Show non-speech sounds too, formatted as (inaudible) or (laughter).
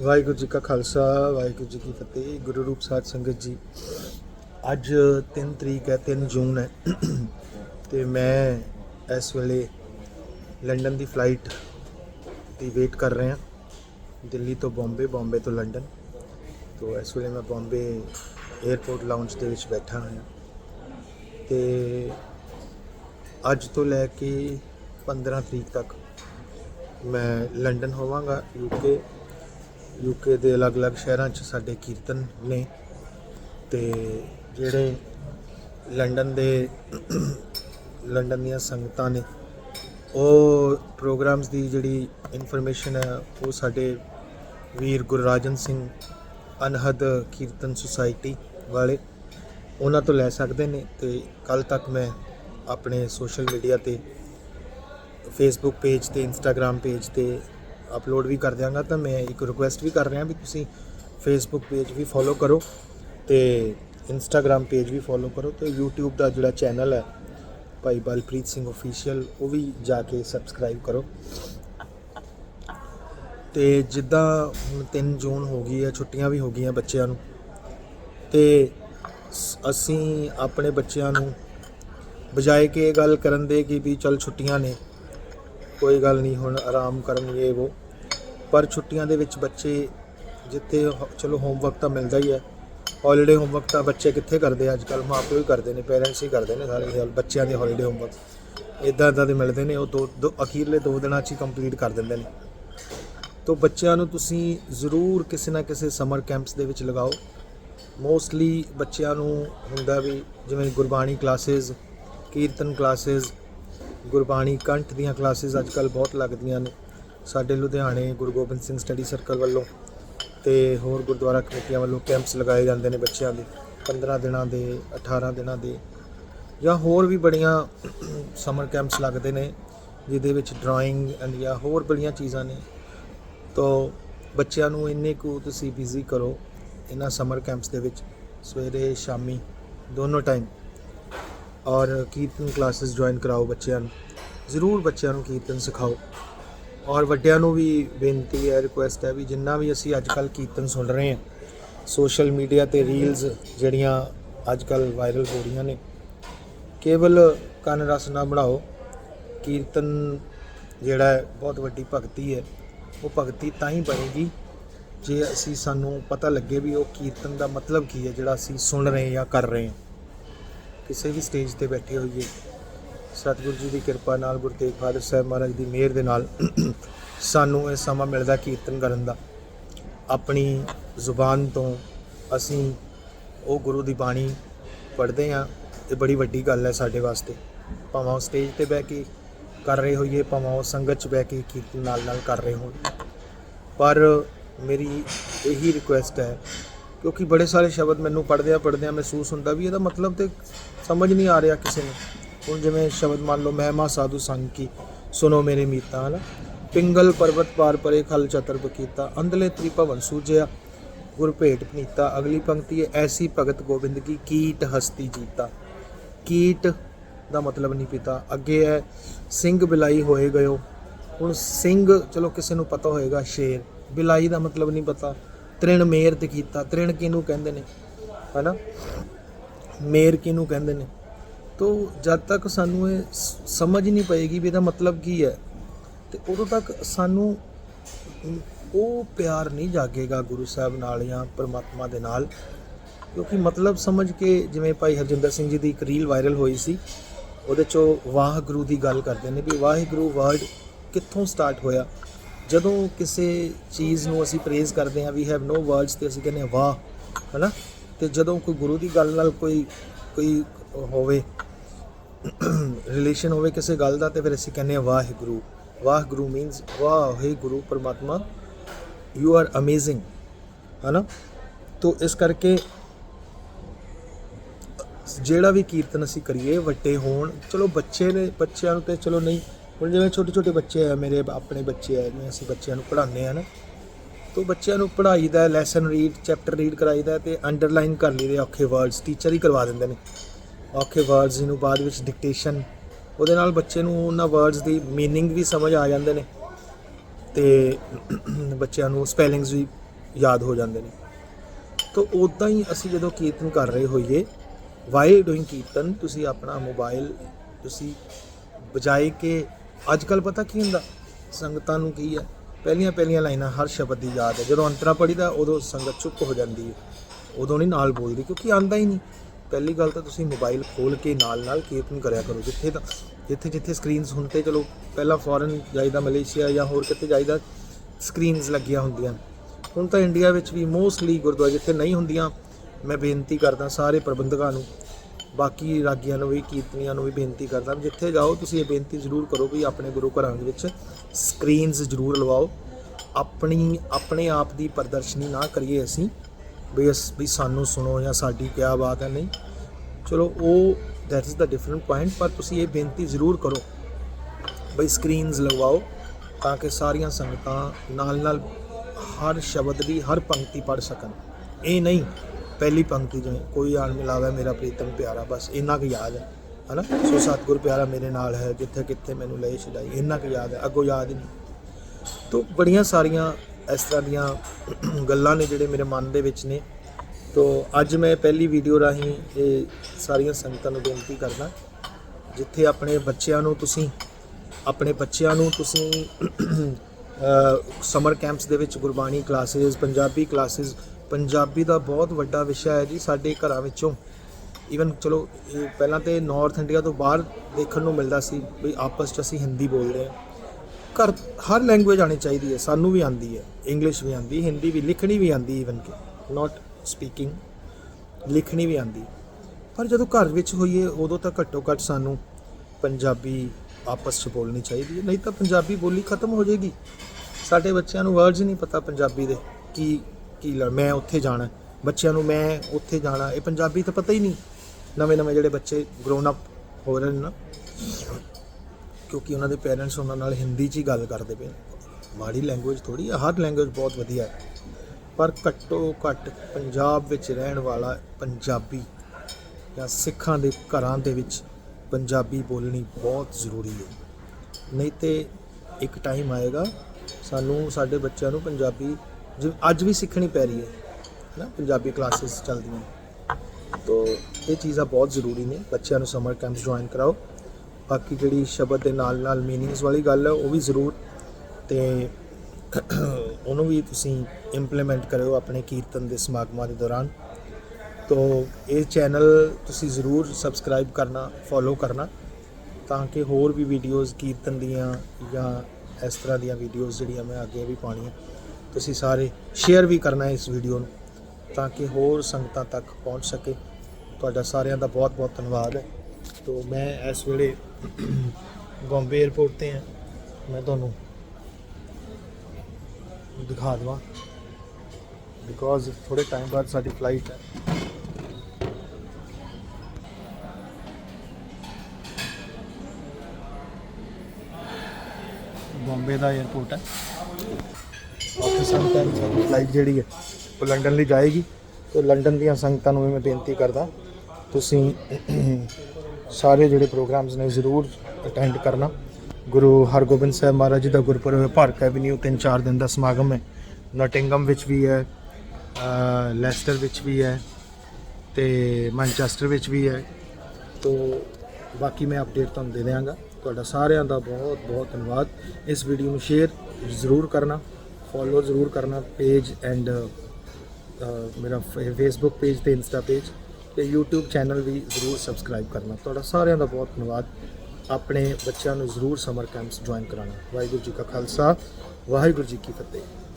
ਵਾਹਿਗੁਰੂ ਜੀ ਕਾ ਖਾਲਸਾ, ਵਾਹਿਗੁਰੂ ਜੀ ਕੀ ਫਤਿਹ, ਗੁਰੂ ਰੂਪ ਸਾਧ ਸੰਗਤ ਜੀ। ਅੱਜ 3 ਤਰੀਕ ਹੈ 3 ਜੂਨ ਹੈ। ਤੇ ਮੈਂ ਇਸ ਵੇਲੇ ਲੰਡਨ ਦੀ ਫਲਾਈਟ ਦੀ ਵੇਟ ਕਰ ਰਿਹਾ। ਦਿੱਲੀ ਤੋਂ ਬੰਬੇ ਬੰਬੇ ਤੋਂ ਲੰਡਨ। ਤੋਂ ਇਸ ਵੇਲੇ ਮੈਂ ਬੰਬੇ 에ਅਰਪੋਰਟ ਲਾਉਂਜ ਦੇ ਵਿੱਚ ਬੈਠਾ ਹਾਂ ਤੇ ਅੱਜ ਤੋਂ ਲੈ ਕੇ 15 ਤਰੀਕ ਤੱਕ ਮੈਂ ਲੰਡਨ ਹੋਵਾਂਗਾ ਯੂਕੇ ਯੂਕੇ ਦੇ ਅਲੱਗ-ਅਲੱਗ ਸ਼ਹਿਰਾਂ 'ਚ ਸਾਡੇ ਕੀਰਤਨ ਨੇ ਤੇ ਜਿਹੜੇ ਲੰਡਨ ਦੇ ਲੰਡਨ ਦੀਆਂ ਸੰਗਤਾਂ ਨੇ, ਉਹ ਪ੍ਰੋਗਰਾਮਸ ਦੀ ਜਿਹੜੀ ਇਨਫੋਰਮੇਸ਼ਨ ਹੈ, ਉਹ ਸਾਡੇ ਵੀਰ ਗੁਰਰਾਜਨ ਸਿੰਘ ਅਨਹਦ ਕੀਰਤਨ ਸੁਸਾਇਟੀ ਵਾਲੇ, ਉਹਨਾਂ ਤੋਂ ਲੈ ਸਕਦੇ ਨੇ ਤੇ ਕੱਲ ਤੱਕ ਮੈਂ ਆਪਣੇ ਸੋਸ਼ਲ ਮੀਡੀਆ ਤੇ ਫੇਸਬੁੱਕ ਪੇਜ ਤੇ ਇੰਸਟਾਗ੍ਰam ਪੇਜ ਤੇ ਅਪਲੋਡ ਵੀ ਕਰ ਦਿਆਂਗਾ, ਤਾਂ ਮੈਂ ਇੱਕ ਰਿਕੁਐਸਟ ਵੀ ਕਰ ਰਿਹਾ ਵੀ ਤੁਸੀਂ ਫੇਸਬੁੱਕ ਪੇਜ ਵੀ ਫੋਲੋ ਕਰੋ ਤੇ ਇੰਸਟਾਗ੍ਰam ਪੇਜ ਵੀ ਫੋਲੋ ਕਰੋ ਤੇ YouTube ਦਾ ਜਿਹੜਾ ਚੈਨਲ ਹੈ, ਭਾਈ ਬਲਪ੍ਰੀਤ ਸਿੰਘ ਅਫੀਸ਼ੀਅਲ ਉਹ ਵੀ ਜਾ ਕੇ ਸਬਸਕ੍ਰਾਈਬ ਕਰੋ। ਤੇ ਜਿੱਦਾਂ ਹੁਣ 3 ਜੂਨ ਹੋ ਗਈ ਹੈ, ਛੁੱਟੀਆਂ ਵੀ ਹੋ ਗਈਆਂ ਬੱਚਿਆਂ ਨੂੰ, ਤੇ ਅਸੀਂ ਆਪਣੇ ਬੱਚਿਆਂ ਨੂੰ ਬਜਾਏ ਕਿ ਇਹ ਗੱਲ ਕਰਨ ਦੇ ਕਿ ਵੀ ਚਲ ਛੁੱਟੀਆਂ ਨੇ, ਕੋਈ ਗੱਲ ਨਹੀਂ, ਹੁਣ ਆਰਾਮ ਕਰਨਗੇ ਉਹ। ਪਰ ਛੁੱਟੀਆਂ ਦੇ ਵਿੱਚ ਬੱਚੇ ਜਿੱਥੇ ਚਲੋ ਹੋਮਵਰਕ ਤਾਂ ਮਿਲਦਾ ਹੀ ਹੈ। ਹੌਲੀਡੇ ਹੋਮਵਰਕ ਤਾਂ ਬੱਚੇ ਕਿੱਥੇ ਕਰਦੇ ਆ ਅੱਜ ਕੱਲ ਮਾਪੇ ਹੀ ਕਰਦੇ ਨੇ ਪੇਰੈਂਟਸ ਹੀ ਕਰਦੇ ਨੇ ਸਾਰੇ ਬੱਚਿਆਂ ਦੇ ਹੌਲੀਡੇ ਹੋਮਵਰਕ ਇਦਾਂ ਇਦਾਂ ਦੇ ਮਿਲਦੇ ਨੇ, ਉਹ ਦੋ ਦੋ, ਅਖੀਰਲੇ ਦੋ ਦਿਨਾਂ 'ਚ ਹੀ ਕੰਪਲੀਟ ਕਰ ਦਿੰਦੇ ਨੇ। ਤੋਂ ਬੱਚਿਆਂ ਨੂੰ ਤੁਸੀਂ ਜ਼ਰੂਰ ਕਿਸੇ ਨਾ ਕਿਸੇ ਸਮਰ ਕੈਂਪਸ ਦੇ ਵਿੱਚ ਲਗਾਓ। ਮੋਸਟਲੀ ਬੱਚਿਆਂ ਨੂੰ ਹੁੰਦਾ ਵੀ ਜਿਵੇਂ ਗੁਰਬਾਣੀ ਕਲਾਸਿਸ ਕੀਰਤਨ ਕਲਾਸਿਸ ਗੁਰਬਾਣੀ ਕੰਠ ਦੀਆਂ ਕਲਾਸਿਸ ਅੱਜ ਕੱਲ ਬਹੁਤ ਲੱਗਦੀਆਂ ਨੇ। ਸਾਡੇ ਲੁਧਿਆਣੇ ਗੁਰੂ ਗੋਬਿੰਦ ਸਿੰਘ ਸਟੱਡੀ ਸਰਕਲ ਵੱਲੋਂ ਤੇ ਹੋਰ ਗੁਰਦੁਆਰਾ ਕਮੇਟੀਆਂ ਵੱਲੋਂ ਕੈਂਪਸ ਲਗਾਏ ਜਾਂਦੇ ਨੇ ਬੱਚਿਆਂ ਦੇ 15 ਦਿਨਾਂ ਦੇ 18 ਦਿਨਾਂ ਦੇ ਜਾਂ ਹੋਰ ਵੀ ਬੜੀਆਂ ਸਮਰ ਕੈਂਪਸ ਲੱਗਦੇ ਨੇ, ਜਿਹਦੇ ਵਿੱਚ ਡਰਾਇੰਗ ਐਂਡ ਜਾਂ ਹੋਰ ਬੜੀਆਂ ਚੀਜ਼ਾਂ ਨੇ। ਤੋ ਬੱਚਿਆਂ ਨੂੰ ਇੰਨੇ ਕੁ ਤੁਸੀਂ ਬਿਜ਼ੀ ਕਰੋ ਇਹਨਾਂ ਸਮਰ ਕੈਂਪਸ ਦੇ ਵਿੱਚ, ਸਵੇਰੇ, ਸ਼ਾਮੀ, ਦੋਨੋਂ ਟਾਈਮ ਔਰ ਕੀਰਤਨ ਕਲਾਸਿਸ ਜੁਆਇਨ ਕਰਾਓ ਬੱਚਿਆਂ ਨੂੰ। ਜ਼ਰੂਰ ਬੱਚਿਆਂ ਨੂੰ ਕੀਰਤਨ ਸਿਖਾਓ। ਔਰ ਵੱਡਿਆਂ ਨੂੰ ਵੀ ਬੇਨਤੀ ਹੈ ਰਿਕੁਐਸਟ ਹੈ ਵੀ ਜਿੰਨਾ ਵੀ ਅਸੀਂ ਅੱਜ ਕੱਲ ਕੀਰਤਨ ਸੁਣ ਰਹੇ ਹਾਂ ਸੋਸ਼ਲ ਮੀਡੀਆ ਤੇ ਰੀਲਸ ਜਿਹੜੀਆਂ ਅੱਜ ਕੱਲ ਵਾਇਰਲ ਹੋ ਰਹੀਆਂ ਨੇ, ਕੇਵਲ ਕੰਨ ਰਸ ਨਾ ਬਣਾਓ, ਕੀਰਤਨ ਜਿਹੜਾ ਹੈ, ਬਹੁਤ ਵੱਡੀ ਭਗਤੀ ਹੈ, ਉਹ ਭਗਤੀ ਤਾਂ ਹੀ ਬਣੇਗੀ ਜੇ ਅਸੀਂ ਸਾਨੂੰ ਪਤਾ ਲੱਗੇ ਵੀ ਉਹ ਕੀਰਤਨ ਦਾ ਮਤਲਬ ਕੀ ਹੈ, ਜਿਹੜਾ ਅਸੀਂ ਸੁਣ ਰਹੇ ਜਾਂ ਕਰ ਰਹੇ ਹਾਂ। ਕਿਸੇ ਵੀ ਸਟੇਜ ਤੇ ਬੈਠੇ ਹੋਈਏ ਸਤਿਗੁਰੂ ਜੀ ਦੀ ਕਿਰਪਾ ਨਾਲ ਗੁਰੂ ਤੇਗ ਬਹਾਦਰ ਸਾਹਿਬ ਮਹਾਰਾਜ ਦੀ ਮਿਹਰ ਦੇ ਨਾਲ ਸਾਨੂੰ ਇਹ ਸਮਾਂ ਮਿਲਦਾ ਕੀਰਤਨ ਕਰਨ ਦਾ। ਆਪਣੀ ਜ਼ੁਬਾਨ ਤੋਂ ਅਸੀਂ ਉਹ ਗੁਰੂ ਦੀ ਬਾਣੀ ਪੜ੍ਹਦੇ ਹਾਂ। ਇਹ ਬੜੀ ਵੱਡੀ ਗੱਲ ਹੈ ਸਾਡੇ ਵਾਸਤੇ। ਭਾਵੇਂ ਉਹ ਸਟੇਜ ਤੇ ਬਹਿ ਕੇ ਕਰ ਰਹੇ ਹੋਈਏ, ਭਾਵੇਂ ਉਹ ਸੰਗਤ 'ਚ ਬਹਿ ਕੇ ਕੀਰਤਨ ਨਾਲ ਨਾਲ ਕਰ ਰਹੇ ਹੋਣ। ਪਰ ਮੇਰੀ ਇਹੀ ਰਿਕੁਐਸਟ ਹੈ, ਕਿਉਂਕਿ ਬੜੇ ਸਾਰੇ ਸ਼ਬਦ ਮੈਨੂੰ ਪੜ੍ਹਦਿਆਂ ਪੜ੍ਹਦਿਆਂ ਮਹਿਸੂਸ ਹੁੰਦਾ ਵੀ ਇਹਦਾ ਮਤਲਬ ਤੇ ਸਮਝ ਨਹੀਂ ਆ ਰਿਹਾ ਕਿਸੇ ਨੂੰ। ਹੁਣ ਜਿਵੇਂ ਸ਼ਬਦ ਮੰਨ ਲਓ ਮਹਿਮਾ ਸਾਧੂ ਸੰਗ ਕੀ ਸੁਨੋ ਮੇਰੇ ਮੀਤਾ ਹਨਾ। ਪਿੰਗਲ ਪਰਬਤ ਪਾਰ ਪਰੇ ਖਲ ਚਤਰ ਬਕੀਤਾ ਅੰਦਲੇ ਤ੍ਰਿਭਵਨ ਸੂਜਿਆ, ਗੁਰ ਭੇਟ ਪਨੀਤਾ, ਅਗਲੀ ਪੰਕਤੀ ਹੈ, ਐਸੀ ਭਗਤ ਗੋਬਿੰਦ ਕੀ, ਕੀਟ ਹਸਤੀ ਜੀਤਾ। ਕੀਟ ਦਾ ਮਤਲਬ ਨਹੀਂ ਪਤਾ, ਅੱਗੇ ਹੈ, ਸਿੰਘ ਬਿਲਾਈ ਹੋਏ ਗਇਓ ਹੁਣ ਸਿੰਘ, ਚਲੋ ਕਿਸੇ ਨੂੰ ਪਤਾ ਹੋਏਗਾ, ਸ਼ੇਰ। ਬਿਲਾਈ ਦਾ ਮਤਲਬ ਨਹੀਂ ਪਤਾ, ਤ੍ਰਿਣ ਮੇਰ ਤੇ ਕੀਤਾ। ਤ੍ਰਿਣ ਕਿਹਨੂੰ ਕਹਿੰਦੇ ਨੇ? ਹਨਾ? ਮੇਰ ਕਿਹਨੂੰ ਕਹਿੰਦੇ ਨੇ? ਤੋ ਜਦ ਤੱਕ ਸਾਨੂੰ ਇਹ ਸਮਝ ਨਹੀਂ ਪਏਗੀ ਵੀ ਇਹਦਾ ਮਤਲਬ ਕੀ ਹੈ, ਤੇ ਉਦੋਂ ਤੱਕ ਸਾਨੂੰ ਉਹ ਪਿਆਰ ਨਹੀਂ ਜਾਗੇਗਾ ਗੁਰੂ ਸਾਹਿਬ ਨਾਲ ਜਾਂ ਪਰਮਾਤਮਾ ਦੇ ਨਾਲ, ਕਿਉਂਕਿ ਮਤਲਬ ਸਮਝ ਕੇ ਜਿਵੇਂ ਭਾਈ ਹਰਜਿੰਦਰ ਸਿੰਘ ਜੀ ਦੀ ਇੱਕ ਰੀਲ ਵਾਇਰਲ ਹੋਈ ਸੀ, ਉਹਦੇ ਚੋਂ ਵਾਹਿਗੁਰੂ ਦੀ ਗੱਲ ਕਰਦੇ ਨੇ ਵੀ ਵਾਹਿਗੁਰੂ ਵਰਡ ਕਿੱਥੋਂ ਸਟਾਰਟ ਹੋਇਆ? ਜਦੋਂ ਕਿਸੇ ਚੀਜ਼ ਨੂੰ ਅਸੀਂ ਪ੍ਰੇਜ਼ ਕਰਦੇ ਹਾਂ ਵੀ ਹੈਵ ਨੋ ਵਰਡਸ ਤੇ ਅਸੀਂ ਕਹਿੰਦੇ ਹਾਂ ਵਾਹ, ਹੈਨਾ? ਤੇ ਜਦੋਂ ਕੋਈ ਗੁਰੂ ਦੀ ਗੱਲ ਨਾਲ ਕੋਈ ਕੋਈ ਹੋਵੇ ਰਿਲੇਸ਼ਨ ਹੋਵੇ ਕਿਸੇ ਗੱਲ ਦਾ, ਤੇ ਫਿਰ ਅਸੀਂ ਕਹਿੰਦੇ ਹਾਂ ਵਾਹਿਗੁਰੂ। ਵਾਹਿਗੁਰੂ ਮੀਨਸ ਵਾਹਿਗੁਰੂ ਪਰਮਾਤਮਾ ਯੂ ਆਰ ਅਮੇਜ਼ਿੰਗ ਹੈਨਾ? ਤੋ ਇਸ ਕਰਕੇ ਜਿਹੜਾ ਵੀ ਕੀਰਤਨ ਅਸੀਂ ਕਰੀਏ, ਵੱਡੇ ਹੋਣ, ਚਲੋ ਬੱਚੇ ਨੇ, ਬੱਚਿਆਂ ਨੂੰ ਤੇ ਚਲੋ ਨਹੀਂ, ਹੁਣ ਜਿਵੇਂ ਛੋਟੇ ਛੋਟੇ ਬੱਚੇ ਆ, ਮੇਰੇ ਆਪਣੇ ਬੱਚੇ ਆ, ਜਿਵੇਂ ਅਸੀਂ ਬੱਚਿਆਂ ਨੂੰ ਪੜ੍ਹਾਉਂਦੇ ਆ ਨਾ ਤੋ ਬੱਚਿਆਂ ਨੂੰ ਪੜ੍ਹਾਈਦਾ ਲੈਸਨ ਰੀਡ ਚੈਪਟਰ ਰੀਡ ਕਰਾਈਦਾ ਤੇ ਅੰਡਰਲਾਈਨ ਕਰ ਲਈਦੇ ਔਖੇ ਵਰਡਸ ਟੀਚਰ ਹੀ ਕਰਵਾ ਦਿੰਦੇ ਨੇ ਔਖੇ ਵਰਡਸ ਨੂੰ ਬਾਅਦ ਵਿੱਚ ਡਿਕਟੇਸ਼ਨ ਉਹਦੇ ਨਾਲ ਬੱਚੇ ਨੂੰ ਉਹਨਾਂ ਵਰਡਸ ਦੀ मीनिंग ਵੀ ਸਮਝ ਆ ਜਾਂਦੇ ਨੇ ਤੇ ਬੱਚਿਆਂ ਨੂੰ ਸਪੈਲਿੰਗਸ ਵੀ ਯਾਦ ਹੋ ਜਾਂਦੇ ਨੇ ਤਾਂ ਉਦਾਂ ਹੀ ਅਸੀਂ ਜਦੋਂ ਕੀਰਤਨ ਕਰ ਰਹੇ ਹੋਈਏ ਵਾਈਲ ਡੂਇੰਗ ਕੀਰਤਨ ਤੁਸੀਂ ਆਪਣਾ ਮੋਬਾਈਲ ਤੁਸੀਂ ਬਜਾਏ ਕਿ ਅੱਜ ਕੱਲ ਪਤਾ ਕੀ ਹੁੰਦਾ ਸੰਗਤਾਂ ਨੂੰ ਕੀ ਹੈ ਪਹਿਲੀਆਂ ਪਹਿਲੀਆਂ ਲਾਈਨਾਂ ਹਰ ਸ਼ਬਦ ਦੀ ਯਾਦ ਹੈ। ਜਦੋਂ ਅੰਤਰਾ ਪੜੀਦਾ ਉਦੋਂ ਸੰਗਤ ਚੁੱਪ ਹੋ ਜਾਂਦੀ ਹੈ। ਉਦੋਂ ਨਹੀਂ ਨਾਲ ਬੋਲਦੀ, ਕਿਉਂਕਿ ਆਂਦਾ ਹੀ ਨਹੀਂ। ਪਹਿਲੀ ਗੱਲ ਤਾਂ ਤੁਸੀਂ ਮੋਬਾਈਲ ਖੋਲ ਕੇ ਨਾਲ ਨਾਲ ਕੀਰਤਨ ਕਰਿਆ ਕਰੋ। ਜਿੱਥੇ ਤਾਂ, ਜਿੱਥੇ ਜਿੱਥੇ ਸਕਰੀਨਸ ਹੁਣ ਤੇ ਚਲੋ, ਪਹਿਲਾਂ ਫੋਰਨ ਜਾਈਦਾ ਮਲੇਸ਼ੀਆ ਜਾਂ ਹੋਰ ਕਿਤੇ ਜਾਈਦਾ ਸਕਰੀਨਸ ਲੱਗੀਆਂ ਹੁੰਦੀਆਂ। ਹੁਣ ਤਾਂ ਇੰਡੀਆ ਵਿੱਚ ਵੀ ਮੋਸਟਲੀ ਗੁਰਦੁਆਰੇ ਜਿੱਥੇ ਨਹੀਂ ਹੁੰਦੀਆਂ, ਮੈਂ ਬੇਨਤੀ ਕਰਦਾ ਸਾਰੇ ਪ੍ਰਬੰਧਕਾਂ ਨੂੰ ਬਾਕੀ ਰਾਗੀਆਂ ਨੂੰ ਵੀ, ਕੀਰਤਨੀਆਂ ਨੂੰ ਵੀ ਬੇਨਤੀ ਕਰਦਾ ਜਿੱਥੇ ਜਾਓ, ਤੁਸੀਂ ਇਹ ਬੇਨਤੀ ਜ਼ਰੂਰ ਕਰੋ ਵੀ ਆਪਣੇ ਗੁਰੂ ਘਰਾਂ ਦੇ ਵਿੱਚ ਸਕਰੀਨਸ ਜ਼ਰੂਰ ਲਵਾਓ। ਆਪਣੀ, ਆਪਣੇ ਆਪ ਦੀ ਪ੍ਰਦਰਸ਼ਨੀ ਨਾ ਕਰੀਏ ਅਸੀਂ ਵੀ ਵੀ ਸਾਨੂੰ ਸੁਣੋ ਜਾਂ ਸਾਡੀ ਕੀ ਬਾਤ ਹੈ, ਨਹੀਂ। ਚਲੋ, ਉਹ that is the different point ਪਰ ਤੁਸੀਂ ਇਹ ਬੇਨਤੀ ਜ਼ਰੂਰ ਕਰੋ ਬਈ ਸਕਰੀਨਸ ਲਗਵਾਓ ਤਾਂ ਕਿ ਸਾਰੀਆਂ ਸੰਗਤਾਂ ਨਾਲ ਨਾਲ ਹਰ ਸ਼ਬਦ ਦੀ, ਹਰ ਪੰਕਤੀ ਪੜ ਸਕਣ। ਇਹ ਨਹੀਂ ਪਹਿਲੀ ਪੰਕਤੀ ਜਿਵੇਂ ਕੋਈ ਆਣ ਮਿਲਾਵੇ ਮੇਰਾ ਪ੍ਰੀਤਮ ਪਿਆਰਾ, ਬਸ ਇੰਨਾ ਕੁ ਯਾਦ ਹੈ, ਹਨਾ? ਸੋ ਸਤਿਗੁਰ ਪਿਆਰਾ ਮੇਰੇ ਨਾਲ ਹੈ, ਜਿੱਥੇ ਕਿੱਥੇ ਮੈਨੂੰ ਲਏ ਛਡਾਈ, ਇੰਨਾ ਕੁ ਯਾਦ ਹੈ, ਅੱਗੋਂ ਯਾਦ ਨਹੀਂ। ਤੋ ਬੜੀਆਂ ਸਾਰੀਆਂ ਇਸ ਤਰ੍ਹਾਂ ਦੀਆਂ ਗੱਲਾਂ ਨੇ ਜਿਹੜੇ ਮੇਰੇ ਮਨ ਦੇ ਵਿੱਚ ਨੇ। ਤੋ ਅੱਜ ਮੈਂ ਪਹਿਲੀ ਵੀਡੀਓ ਰਾਹੀਂ ਇਹ ਸਾਰੀਆਂ ਸੰਗਤਾਂ ਨੂੰ ਬੇਨਤੀ ਕਰਦਾ, ਜਿੱਥੇ ਆਪਣੇ ਬੱਚਿਆਂ ਨੂੰ ਤੁਸੀਂ, ਆਪਣੇ ਬੱਚਿਆਂ ਨੂੰ ਤੁਸੀਂ ਸਮਰ ਕੈਂਪਸ ਦੇ ਵਿੱਚ ਗੁਰਬਾਣੀ ਕਲਾਸਿਸ, ਪੰਜਾਬੀ ਕਲਾਸਿਸ ਪੰਜਾਬੀ ਦਾ ਬਹੁਤ ਵੱਡਾ ਵਿਸ਼ਾ ਹੈ ਜੀ ਸਾਡੇ ਘਰਾਂ ਵਿੱਚੋਂ। ਈਵਨ ਚਲੋ, ਇਹ ਪਹਿਲਾਂ ਤੇ ਨਾਰਥ ਇੰਡੀਆ ਤੋਂ ਬਾਹਰ ਦੇਖਣ ਨੂੰ ਮਿਲਦਾ ਸੀ ਵੀ ਆਪਸ 'ਚ ਅਸੀਂ ਹਿੰਦੀ ਬੋਲਦੇ ਹਾਂ। ਘਰ ਹਰ ਲੈਂਗੁਏਜ ਆਣੀ ਚਾਹੀਦੀ ਹੈ, ਸਾਨੂੰ ਵੀ ਆਂਦੀ ਹੈ। ਇੰਗਲਿਸ਼ ਵੀ ਆਂਦੀ ਹਿੰਦੀ ਵੀ, ਲਿਖਣੀ ਵੀ ਆਂਦੀ ਈਵਨ ਕਿ ਨਾਟ ਸਪੀਕਿੰਗ ਲਿਖਣੀ ਵੀ ਆਂਦੀ ਪਰ ਜਦੋਂ ਘਰ ਵਿੱਚ ਹੋਈਏ, ਉਦੋਂ ਤਾਂ ਘੱਟੋ ਘੱਟ ਸਾਨੂੰ ਪੰਜਾਬੀ ਆਪਸ 'ਚ ਬੋਲਣੀ ਚਾਹੀਦੀ ਹੈ। ਨਹੀਂ ਤਾਂ ਪੰਜਾਬੀ ਬੋਲੀ ਖਤਮ ਹੋ ਜਾਏਗੀ। ਸਾਡੇ ਬੱਚਿਆਂ ਨੂੰ ਵਰਡਸ ਹੀ ਨਹੀਂ ਪਤਾ ਪੰਜਾਬੀ ਦੇ, ਕੀ ਕੀ ਲੜ ਮੈਂ ਉੱਥੇ ਜਾਣਾ। ਬੱਚਿਆਂ ਨੂੰ ਮੈਂ ਉੱਥੇ ਜਾਣਾ। ਇਹ ਪੰਜਾਬੀ ਤਾਂ ਪਤਾ ਹੀ ਨਹੀਂ। ਨਵੇਂ ਨਵੇਂ ਜਿਹੜੇ ਬੱਚੇ ਗਰੋਨ ਅਪ ਹੋ ਰਹੇ ਨੇ ਨਾ, ਕਿਉਂਕਿ ਉਹਨਾਂ ਦੇ ਪੇਰੈਂਟਸ ਉਹਨਾਂ ਨਾਲ ਹਿੰਦੀ 'ਚ ਹੀ ਗੱਲ ਕਰਦੇ ਪਏ ਨੇ। ਮਾੜੀ ਲੈਂਗੁਏਜ ਥੋੜੀ ਆ, ਹਰ ਲੈਂਗੁਏਜ ਬਹੁਤ ਵਧੀਆ ਹੈ। ਪਰ ਘੱਟੋ ਘੱਟ ਪੰਜਾਬ ਵਿੱਚ ਰਹਿਣ ਵਾਲਾ ਪੰਜਾਬੀ ਜਾਂ ਸਿੱਖਾਂ ਦੇ ਘਰਾਂ ਦੇ ਵਿੱਚ ਪੰਜਾਬੀ ਬੋਲਣੀ ਬਹੁਤ ਜ਼ਰੂਰੀ ਹੈ। ਨਹੀਂ ਤੇ ਇੱਕ ਟਾਈਮ ਆਏਗਾ, ਸਾਨੂੰ ਸਾਡੇ ਬੱਚਿਆਂ ਨੂੰ ਪੰਜਾਬੀ ਜਿਵੇਂ ਅੱਜ ਵੀ ਸਿੱਖਣੀ ਪੈ ਰਹੀ ਹੈ ਨਾ ਪੰਜਾਬੀ ਕਲਾਸਿਸ ਚੱਲਦੀਆਂ। ਤੋ ਇਹ ਚੀਜ਼ਾਂ ਬਹੁਤ ਜ਼ਰੂਰੀ ਨੇ। ਬੱਚਿਆਂ ਨੂੰ ਸਮਰ ਕੈਂਪਸ ਜੁਆਇਨ ਕਰਾਓ। ਬਾਕੀ ਜਿਹੜੀ ਸ਼ਬਦ ਦੇ ਨਾਲ ਨਾਲ ਮੀਨਿੰਗਸ ਵਾਲੀ ਗੱਲ ਹੈ ਉਹ ਵੀ ਜ਼ਰੂਰ ਤੇ (coughs) ਉਹਨੂੰ ਵੀ ਤੁਸੀਂ ਇੰਪਲੀਮੈਂਟ ਕਰਿਓ ਆਪਣੇ ਕੀਰਤਨ ਦੇ ਸਮਾਗਮਾਂ ਦੇ ਦੌਰਾਨ। ਤੋ ਇਹ ਚੈਨਲ ਤੁਸੀਂ ਜ਼ਰੂਰ ਸਬਸਕ੍ਰਾਈਬ ਕਰਨਾ ਫੋਲੋ ਕਰਨਾ, ਤਾਂ ਕਿ ਹੋਰ ਵੀ ਵੀਡੀਓਜ਼ ਕੀਰਤਨ ਦੀਆਂ ਜਾਂ ਇਸ ਤਰ੍ਹਾਂ ਦੀਆਂ ਵੀਡੀਓਜ਼ ਜਿਹੜੀਆਂ ਮੈਂ ਅੱਗੇ ਵੀ ਪਾਉਣੀਆਂ। ਤੁਸੀਂ ਸਾਰੇ ਸ਼ੇਅਰ ਵੀ ਕਰਨਾ ਇਸ ਵੀਡੀਓ ਨੂੰ, ਤਾਂ ਕਿ ਹੋਰ ਸੰਗਤਾਂ ਤੱਕ ਪਹੁੰਚ ਸਕੇ। ਤੁਹਾਡਾ ਸਾਰਿਆਂ ਦਾ ਬਹੁਤ ਬਹੁਤ ਧੰਨਵਾਦ ਹੈ। ਤੋ ਮੈਂ ਇਸ ਵੇਲੇ (clears throat) ਬੰਬੇ 에ਅਰਪੋਰਟ ਤੇ ਹਾਂ। ਮੈਂ ਤੁਹਾਨੂੰ ਦਿਖਾ ਦਵਾਂ। ਬਿਕੋਜ਼ ਥੋੜੇ ਟਾਈਮ ਬਾਅਦ ਸਾਡੀ ਫਲਾਈਟ ਹੈ। ਬੰਬੇ ਦਾ 에ਅਰਪੋਰਟ ਹੈ। ਉੱਥੇ ਸੰਗਤਾਂ ਦੀ ਸਾਡੀ ਫਲਾਈਟ ਜਿਹੜੀ ਹੈ, ਉਹ ਲੰਡਨ ਲਈ ਜਾਏਗੀ। ਤੇ ਲੰਡਨ ਦੀਆਂ ਸੰਗਤਾਂ ਨੂੰ ਵੀ ਮੈਂ ਬੇਨਤੀ ਕਰਦਾ, ਤੁਸੀਂ ਸਾਰੇ ਜਿਹੜੇ ਪ੍ਰੋਗਰਾਮਸ ਨੇ ਜ਼ਰੂਰ ਅਟੈਂਡ ਕਰਨਾ। ਗੁਰੂ ਹਰਗੋਬਿੰਦ ਸਾਹਿਬ ਮਹਾਰਾਜ ਜੀ ਦਾ ਗੁਰਪੁਰਬ ਹੈ, ਭਾਰਤ ਐਵਨਿਊ ਤਿੰਨ ਚਾਰ ਦਿਨ ਦਾ ਸਮਾਗਮ ਹੈ। ਨਟਿੰਗਮ ਵਿੱਚ ਵੀ ਹੈ ਲੈਸਟਰ ਵਿੱਚ ਵੀ ਹੈ, ਤੇ ਮੈਨਚੈਸਟਰ ਵਿੱਚ ਵੀ ਹੈ। ਤੋ ਬਾਕੀ ਮੈਂ ਅਪਡੇਟ ਤੁਹਾਨੂੰ ਦੇ ਦਿਆਂਗਾ। ਤੁਹਾਡਾ ਸਾਰਿਆਂ ਦਾ ਬਹੁਤ ਬਹੁਤ ਧੰਨਵਾਦ। ਇਸ ਵੀਡੀਓ ਨੂੰ ਸ਼ੇਅਰ ਜ਼ਰੂਰ ਕਰਨਾ। ਫੋਲੋ ਜ਼ਰੂਰ ਕਰਨਾ ਪੇਜ ਐਂਡ ਮੇਰਾ ਫੇਸਬੁੱਕ ਪੇਜ ਤੇ ਇੰਸਟਾ ਪੇਜ ਤੇ YouTube ਚੈਨਲ ਵੀ ਜ਼ਰੂਰ ਸਬਸਕ੍ਰਾਈਬ ਕਰਨਾ। ਤੁਹਾਡਾ ਸਾਰਿਆਂ ਦਾ ਬਹੁਤ ਧੰਨਵਾਦ। ਆਪਣੇ ਬੱਚਿਆਂ ਨੂੰ ਜ਼ਰੂਰ ਸਮਰ ਕੈਂਪਸ ਜੁਆਇਨ ਕਰਾਉਣਾ। ਵਾਹਿਗੁਰੂ ਜੀ ਕਾ ਖਾਲਸਾ, ਵਾਹਿਗੁਰੂ ਜੀ ਕੀ ਫਤਿਹ।